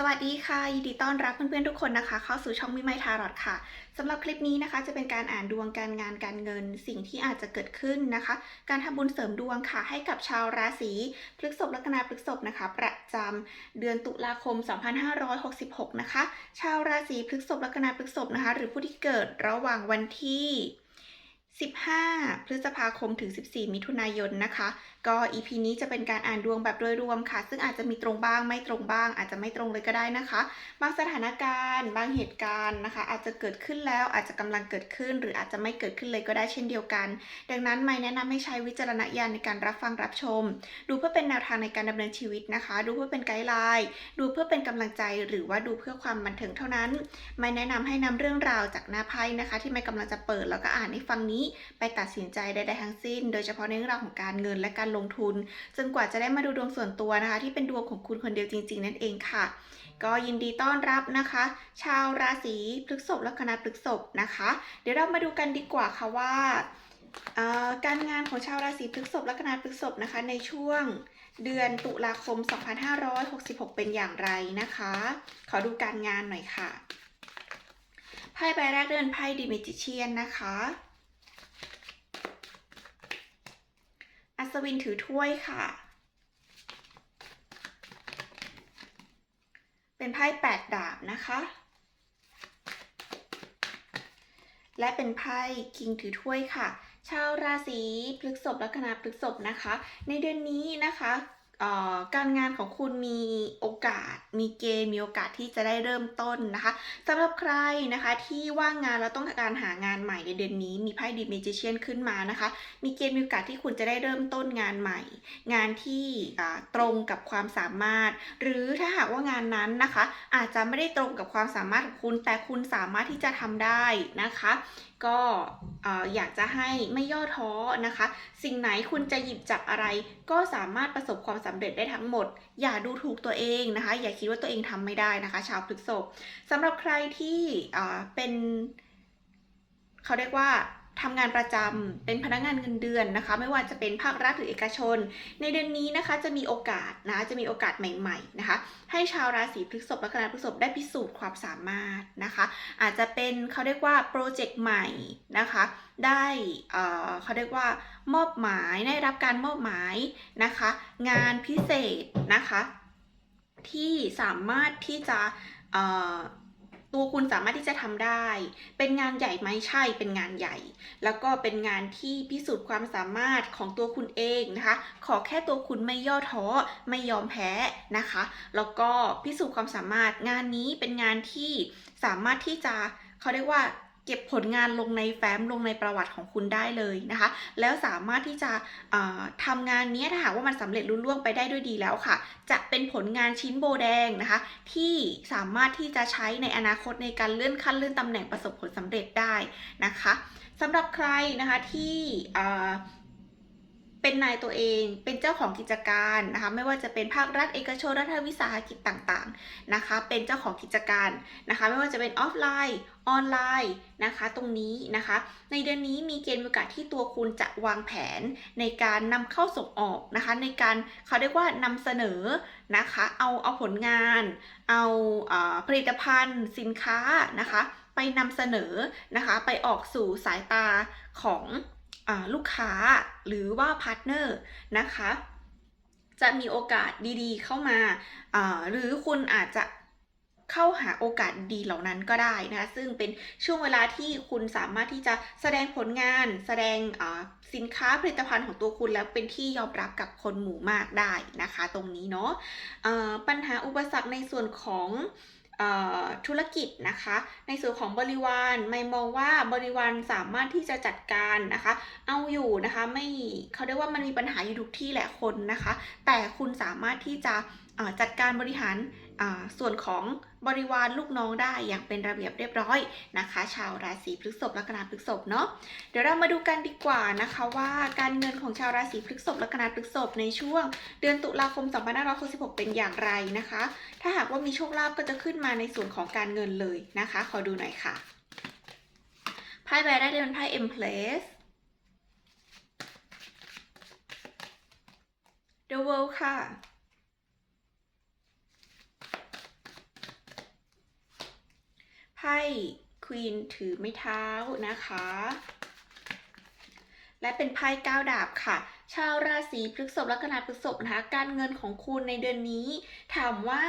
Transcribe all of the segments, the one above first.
สวัสดีค่ะ ยินดีต้อนรับเพื่อนๆทุกคนนะคะ เข้าสู่ช่องมิไมทารอดค่ะสำหรับคลิปนี้นะคะ จะเป็นการอ่านดวงการงานการเงิน สิ่งที่อาจจะเกิดขึ้นนะคะ การทำบุญเสริมดวงค่ะ ให้กับชาวราศีพฤษภลัคนาพฤษภนะคะ ประจำเดือนตุลาคม 2566 นะคะ ชาวราศีพฤษภลัคนาพฤษภนะคะ หรือผู้ที่เกิดระหว่างวันที่ 15 พฤษภาคมถึง 14 มิถุนายนนะคะ ก็ EP นี้จะเป็นการอ่านดวงแบบโดยรวมค่ะ ซึ่งอาจจะมีตรงบ้างไม่ตรงบ้าง อาจจะไม่ตรงเลยก็ได้นะคะ บางสถานการณ์ บางเหตุการณ์นะคะ อาจจะเกิดขึ้นแล้วอาจจะกำลังเกิดขึ้น หรืออาจจะไม่เกิดขึ้นเลยก็ได้เช่นเดียวกัน ดังนั้นไม่แนะนำให้ใช้วิจารณญาณในการรับฟังรับชม ดูเพื่อเป็นแนวทางในการดำเนินชีวิตนะคะ ดูเพื่อเป็นไกด์ไลน์ ดูเพื่อเป็นกำลังใจ หรือว่าดูเพื่อความบันเทิงเท่านั้น ไม่แนะนำให้นำเรื่องราวจากหน้าไพ่นะคะ ที่ไม่กำลังจะเปิดแล้วก็อ่านให้ฟังนี้ไปตัดสินใจใดๆทั้งสิ้น โดยเฉพาะในเรื่องราวของการเงินและการลงทุน จนกว่าจะได้มาดูดวงส่วนตัวนะคะ ที่เป็นดวงของคุณคนเดียวจริง ๆ นั่นเองค่ะ ก็ยินดีต้อนรับนะคะ ชาวราศีพฤษภและคณะพฤษภนะคะ เดี๋ยวเรามาดูกันดีกว่าค่ะว่าการงานของชาวราศีพฤษภและคณะพฤษภนะคะในช่วงเดือนตุลาคม 2566 เป็นอย่างไรนะคะ ขอดูการงานหน่อยค่ะ ไพ่ใบแรกเดินไพ่ดิมิจิเชียนนะคะ อัศวินถือถ้วยค่ะ เป็นไพ่แปดดาบนะคะ และเป็นไพ่คิงถือถ้วยค่ะ ชาวราศีพฤษภลัคนาพฤษภนะคะ ในเดือนนี้นะคะ การงานของคุณมีโอกาส มีเกณฑ์มีโอกาสที่จะได้เริ่มต้นนะคะสำหรับใครนะคะที่ว่างงานแล้วต้องการหางานใหม่ในเดือนนี้ มีไพ่ดีเมจิเชียนขึ้นมานะคะ มีเกณฑ์มีโอกาสที่คุณจะได้เริ่มต้นงานใหม่ งานที่ตรงกับความสามารถ หรือถ้าหากว่างานนั้นนะคะ อาจจะไม่ได้ตรงกับความสามารถของคุณ แต่คุณสามารถที่จะทำได้นะคะ ก็ออยากจะให้ไม่ย่อท้อนะคะ สิ่งไหนคุณจะหยิบจับอะไร ก็สามารถประสบความสำเร็จได้ทั้งหมด อย่าดูถูกตัวเองนะคะ อย่าคิดว่าตัวเองทำไม่ได้นะคะ ชาวพฤษภสำหรับใครที่เป็นเขาเรียกว่า ทำงานประจำเป็นพนักงานเงินเดือนนะคะ ไม่ว่าจะเป็นภาครัฐหรือเอกชน ในเดือนนี้นะคะจะมีโอกาสนะจะมีโอกาสใหม่ๆนะคะ ให้ชาวราศีพฤษภและคณะพฤษภได้พิสูจน์ความสามารถนะคะ อาจจะเป็นเขาเรียกว่าโปรเจกต์ใหม่นะคะ ได้เขาเรียกว่ามอบหมายได้รับการมอบหมายนะคะ งานพิเศษนะคะ ที่สามารถที่จะ ตัวคุณสามารถที่จะทำได้ เป็นงานใหญ่ไหมใช่เป็นงานใหญ่ แล้วก็เป็นงานที่พิสูจน์ความสามารถของตัวคุณเองนะคะ ขอแค่ตัวคุณไม่ย่อท้อไม่ยอมแพ้นะคะ แล้วก็พิสูจน์ความสามารถงานนี้เป็นงานที่สามารถที่จะเขาเรียกว่า เก็บผลงานลงในแฟ้มลงในประวัติของคุณได้เลยนะคะ แล้วสามารถที่จะเอ่อทำงานนี้ถ้าหากว่ามันสำเร็จรุ่ล่วงไปได้ด้วยดีแล้วค่ะ จะเป็นผลงานชิ้นโบแดงนะคะ ที่สามารถที่จะใช้ในอนาคตในการเลื่อนขั้นเลื่อนตำแหน่งประสบผลสำเร็จได้นะคะสำหรับใครนะคะที่ เป็นนายตัวเอง เป็นเจ้าของกิจการนะคะ ไม่ว่าจะเป็นภาครัฐเอกชนรัฐวิสาหกิจต่างๆนะคะ เป็นเจ้าของกิจการนะคะ ไม่ว่าจะเป็นออฟไลน์ออนไลน์นะคะ ตรงนี้นะคะ ในเดือนนี้มีเกณฑ์โอกาสที่ตัวคุณจะวางแผนในการนำเข้าส่งออกนะคะ ในการเขาเรียกว่านำเสนอนะคะ เอาเอาผลงาน เอาผลิตภัณฑ์ สินค้านะคะ ไปนำเสนอนะคะ ไปออกสู่สายตาของ ลูกค้าหรือว่าพาร์ทเนอร์นะคะ จะมีโอกาสดีๆเข้ามาหรือคุณอาจจะเข้าหาโอกาสดีเหล่านั้นก็ได้นะคะซึ่งเป็นช่วงเวลาที่คุณสามารถที่จะแสดงผลงาน แสดงสินค้าผลิตภัณฑ์ของตัวคุณแล้วเป็นที่ยอมรับกับคนหมู่มากได้นะคะ ตรงนี้เนาะปัญหาอุปสรรคในส่วนของ ธุรกิจนะคะ ในส่วนของบริวารไม่มองว่าบริวารสามารถที่จะจัดการนะคะ เอาอยู่นะคะไม่เขาเรียกว่ามันมีปัญหาอยู่ทุกที่แหละคนนะคะ แต่คุณสามารถที่จะจัดการบริหาร ส่วนของบริวารลูกน้องได้อย่างเป็นระเบียบเรียบร้อยนะคะ ชาวราศีพฤษภและกนาพฤษภเนาะเดี๋ยวเรามาดูกันดีกว่านะคะว่าการเงินของชาวราศีพฤษภและกนาพฤษภในช่วง เดือนตุลาคม2566เป็นอย่างไรนะคะ ถ้าหากว่ามีโชคลาภก็จะขึ้นมาในส่วนของการเงินเลยนะคะ ขอดูหน่อยค่ะไพ่ใบแรกเป็นไพ่ Empress The World ค่ะ พ่ควีนถือไม้เท้านะคะ และเป็นไพ่ก้าวดาบค่ะ ชาวราศีพฤษภลัคนาพฤษภนะคะ การเงินของคุณในเดือนนี้ ถามว่า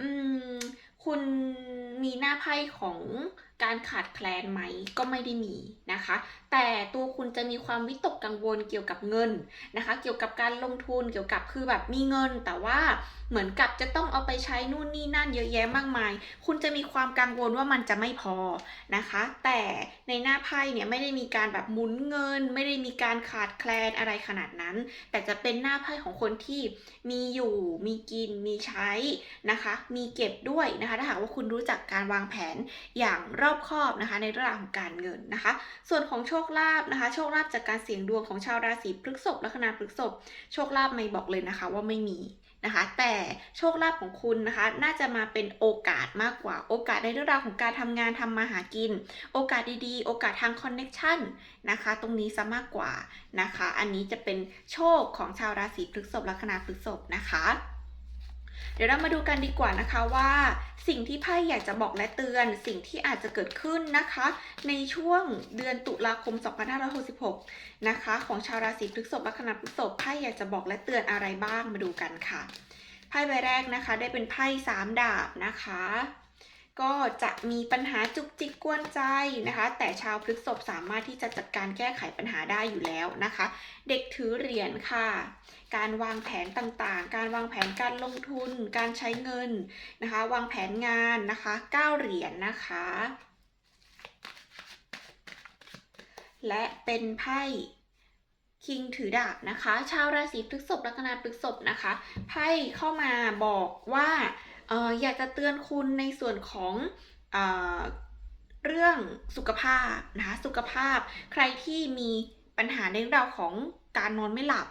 อืม คุณมีหน้าไพ่ของการขาดแคลนไหมก็ไม่ได้มีนะคะ แต่ตัวคุณจะมีความวิตกกังวลเกี่ยวกับเงินนะคะ เกี่ยวกับการลงทุนเกี่ยวกับคือแบบมีเงิน แต่ว่าเหมือนกับจะต้องเอาไปใช้นู่นนี่นั่นเยอะแยะมากมาย คุณจะมีความกังวลว่ามันจะไม่พอนะคะ แต่ในหน้าไพ่เนี่ยไม่ได้มีการแบบหมุนเงิน ไม่ได้มีการขาดแคลนอะไรขนาดนั้น แต่จะเป็นหน้าไพ่ของคนที่มีอยู่มีกินมีใช้นะคะ มีเก็บด้วยนะคะ ถ้าหากว่าคุณรู้จักการวางแผนอย่างรอบคอบนะคะในเรื่องของการเงินนะคะ ส่วนของโชคลาภนะคะ โชคลาภจากการเสี่ยงดวงของชาวราศีพฤษภลัคนาพฤษภโชคลาภไม่บอกเลยนะคะว่าไม่มีนะคะแต่โชคลาภของคุณนะคะน่าจะมาเป็นโอกาสมากกว่าโอกาสในเรื่องราวของการทำงานทำมาหากิน โอกาสดีๆ โอกาสทางคอนเน็ชันนะคะตรงนี้ซะมากกว่านะคะ อันนี้จะเป็นโชคของชาวราศีพฤษภลัคนาพฤษภนะคะ เดี๋ยวเรามาดูกันดีกว่านะคะว่า สิ่งที่ไพ่อยากจะบอกและเตือน สิ่งที่อาจจะเกิดขึ้นนะคะ ในช่วงเดือนตุลาคม 2566 นะคะ ของชาวราศีพฤษภลัคนาพฤษภไพ่อยากจะบอกและเตือนอะไรบ้างมาดูกันค่ะไพ่ใบแรกนะคะ ได้เป็นไพ่สามดาบนะคะ ก็จะมีปัญหาจุกจิกกวนใจนะคะ แต่ชาวพฤษภสามารถที่จะจัดการแก้ไขปัญหาได้อยู่แล้วนะคะ เด็กถือเหรียญค่ะ การวางแผนต่างๆ การวางแผนการลงทุน การใช้เงินนะคะ วางแผนงานนะคะ9เหรียญนะคะ และเป็นไพ่คิงถือดาบนะคะ ชาวราศีพฤษภลัคนาพฤษภนะคะไพ่เข้ามาบอกว่า อออยากจะเตือนคุณในส่วนของเออเรื่องสุขภาพนะคะสุขภาพใครที่มีปัญหาในเรื่องราวของการนอนไม่หลับ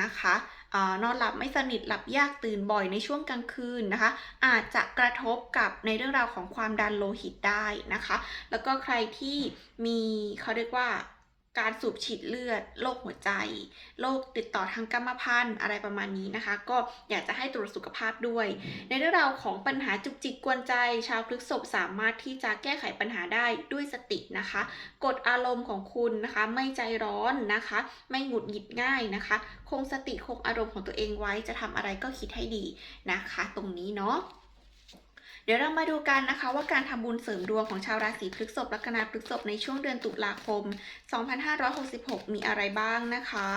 นะคะออนอนหลับไม่สนิทหลับยากตื่นบ่อยในช่วงกลางคืนนะคะ อาจจะกระทบกับในเรื่องราวของความดันโลหิตได้นะคะ แล้วก็ใครที่มีเขาเรียกว่า การสูบฉีดเลือด โรคหัวใจ โรคติดต่อทางกรรมพันธุ์อะไรประมาณนี้นะคะ ก็อยากจะให้ตรวจสุขภาพด้วย ในเรื่องราวของปัญหาจุกจิกกวนใจ ชาวพฤษภสามารถที่จะแก้ไขปัญหาได้ด้วยสตินะคะ กดอารมณ์ของคุณนะคะ ไม่ใจร้อนนะคะ ไม่หงุดหงิดง่ายนะคะ คงสติคงอารมณ์ของตัวเองไว้จะทำอะไรก็คิดให้ดีนะคะ ตรงนี้เนาะ เดี๋ยวเรามาดูกันนะคะว่าการทำบุญเสริมดวงของชาวราศีพฤษภลัคนาพฤษภในช่วงเดือนตุลาคม 2566 มีอะไรบ้างนะคะ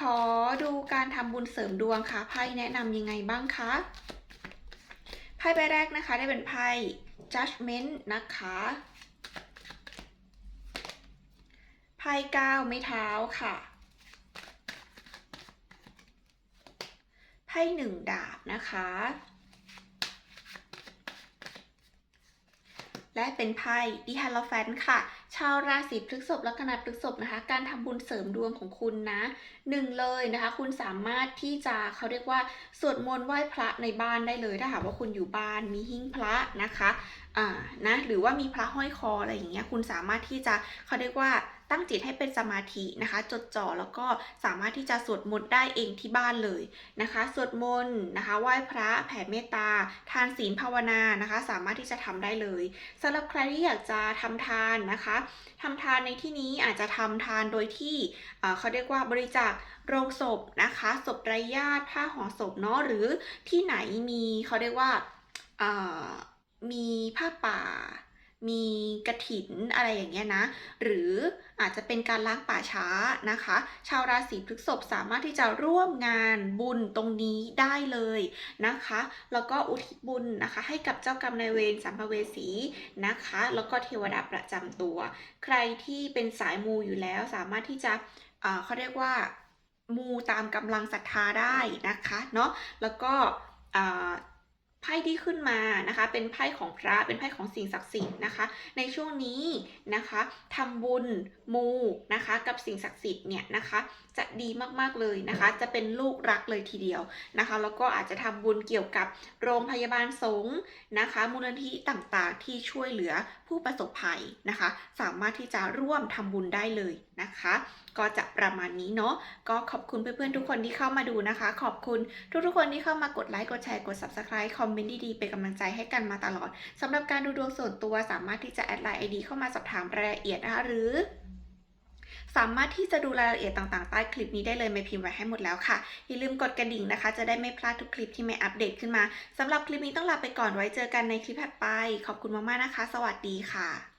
ขอดูการทำบุญเสริมดวงค่ะไพ่แนะนำยังไงบ้างคะไพ่ใบแรกนะคะได้เป็นไพ่ judgment นะคะไพ่เก้าไม้เท้าค่ะไพ่หนึ่งดาบนะคะ และเป็นไพ่ดิฮาโลแฟนค่ะ ชาวราศีพฤษภลัคนาพฤษภนะคะ การทำบุญเสริมดวงของคุณนะหนึ่งเลยนะคะ คุณสามารถที่จะเขาเรียกว่าสวดมนต์ไหว้พระในบ้านได้เลย ถ้าหากว่าคุณอยู่บ้านมีหิ้งพระนะคะอ่านะหรือว่ามีพระห้อยคออะไรอย่างเงี้ยคุณสามารถที่จะเขาเรียกว่า ตั้งจิตให้เป็นสมาธินะคะ จดจ่อแล้วก็สามารถที่จะสวดมนต์ได้เองที่บ้านเลยนะคะสวดมนต์นะคะไหว้พระแผ่เมตตา ทานศีลภาวนานะคะ สามารถที่จะทำได้เลยสำหรับใครที่อยากจะทำทานนะคะทำทานในที่นี้อาจจะทำทานโดยที่เขาเรียกว่าบริจาคโรงศพนะคะศพไร้ญาติผ้าห่อศพเนาะหรือที่ไหนมีเขาเรียกว่ามีผ้าป่า มีกระถินอะไรอย่างเงี้ยนะ หรืออาจจะเป็นการล้างป่าช้านะคะ ชาวราศีพฤษภสามารถที่จะร่วมงานบุญตรงนี้ได้เลยนะคะ แล้วก็อุทิศบุญนะคะ ให้กับเจ้ากรรมนายเวรสัมภเวสีนะคะ แล้วก็เทวดาประจำตัว ใครที่เป็นสายมูอยู่แล้วสามารถที่จะเอ่อเขาเรียกว่ามูตามกำลังศรัทธาได้นะคะเนาะแล้วก็อ่า ไพ่ที่ขึ้นมานะคะเป็นไพ่ของพระเป็นไพ่ของสิ่งศักดิ์สิทธิ์นะคะ ในช่วงนี้นะคะทำบุญมูนะคะกับสิ่งศักดิ์สิทธิ์เนี่ยนะคะจะดีมากๆเลยนะคะ จะเป็นลูกรักเลยทีเดียวนะคะ แล้วก็อาจจะทำบุญเกี่ยวกับโรงพยาบาลสงฆ์นะคะ มูลนิธิต่างๆ ที่ช่วยเหลือผู้ประสบภัยนะคะ สามารถที่จะร่วมทำบุญได้เลยนะคะ ก็จะประมาณนี้เนาะก็ขอบคุณเพื่อนๆทุกคนที่เข้ามาดูนะคะ ขอบคุณทุกๆคนที่เข้ามากดไลค์กดแชร์กด subscribe คอมมเมนต์ดีๆ เป็นกำลังใจให้กันมาตลอดสำหรับการดูดวงส่วนตัวสามารถที่จะแอดไลน์ไอดีเข้ามาสอบถามรายละเอียดนะคะหรือสามารถที่จะดูรายละเอียดต่างๆ ใต้คลิปนี้ได้เลยไม่พิมพ์ไว้ให้หมดแล้วค่ะ อย่าลืมกดกระดิ่งนะคะ จะได้ไม่พลาดทุกคลิปที่ไม่อัปเดตขึ้นมาสำหรับคลิปนี้ต้องลาไปก่อนไว้เจอกันในคลิปถัดไป ขอบคุณมากๆนะคะ สวัสดีค่ะ